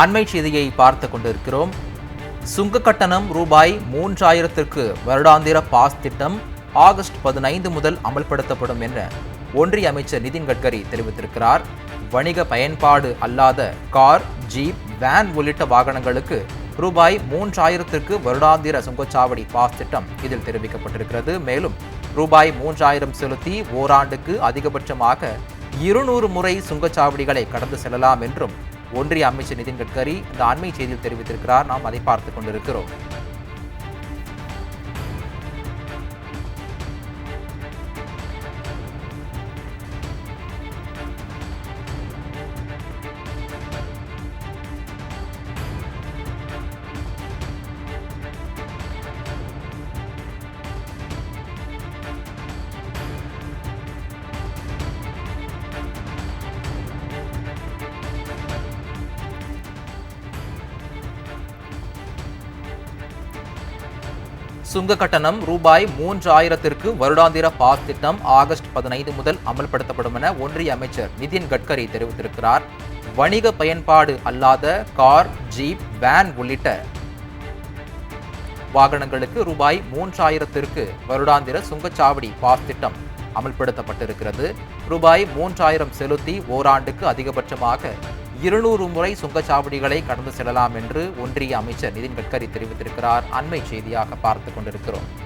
அண்மை செய்தியை பார்த்து கொண்டிருக்கிறோம். சுங்க கட்டணம் ரூபாய் மூன்றாயிரத்திற்கு வருடாந்திர பாஸ் திட்டம் ஆகஸ்ட் பதினைந்து முதல் அமல்படுத்தப்படும் என ஒன்றிய அமைச்சர் நிதின் கட்கரி தெரிவித்திருக்கிறார். வணிக பயன்பாடு அல்லாத கார் ஜீப் வேன் உள்ளிட்ட வாகனங்களுக்கு ரூபாய் மூன்றாயிரத்திற்கு வருடாந்திர சுங்கச்சாவடி பாஸ் திட்டம் இதில் தெரிவிக்கப்பட்டிருக்கிறது. மேலும் ரூபாய் மூன்றாயிரம் செலுத்தி ஓராண்டுக்கு அதிகபட்சமாக இருநூறு முறை சுங்கச்சாவடிகளை கடந்து செல்லலாம் என்றும் ஒன்றிய அமைச்சர் நிதின் கட்கரி இந்த அண்மை செய்தியில் தெரிவித்திருக்கிறார். நாம் அதை பார்த்துக் கொண்டிருக்கிறோம். சுங்க கட்டணம் ரூபாய் மூன்றாயிரத்திற்கு வருடாந்திர பாஸ் திட்டம் ஆகஸ்ட் பதினைந்து முதல் அமல்படுத்தப்படும் என ஒன்றிய அமைச்சர் நிதின் கட்கரி தெரிவித்திருக்கிறார். வணிக பயன்பாடு அல்லாத கார் ஜீப் வேன் உள்ளிட்ட வாகனங்களுக்கு ரூபாய் மூன்றாயிரத்திற்கு வருடாந்திர சுங்கச்சாவடி பாஸ் திட்டம் அமல்படுத்தப்பட்டிருக்கிறது. ரூபாய் மூன்றாயிரம் செலுத்தி ஓராண்டுக்கு அதிகபட்சமாக இருநூறு முறை சுங்கச்சாவடிகளை கடந்து செல்லலாம் என்று ஒன்றிய அமைச்சர் நிதின் கட்கரி தெரிவித்திருக்கிறார். அண்மை செய்தியாக பார்த்து கொண்டிருக்கிறோம்.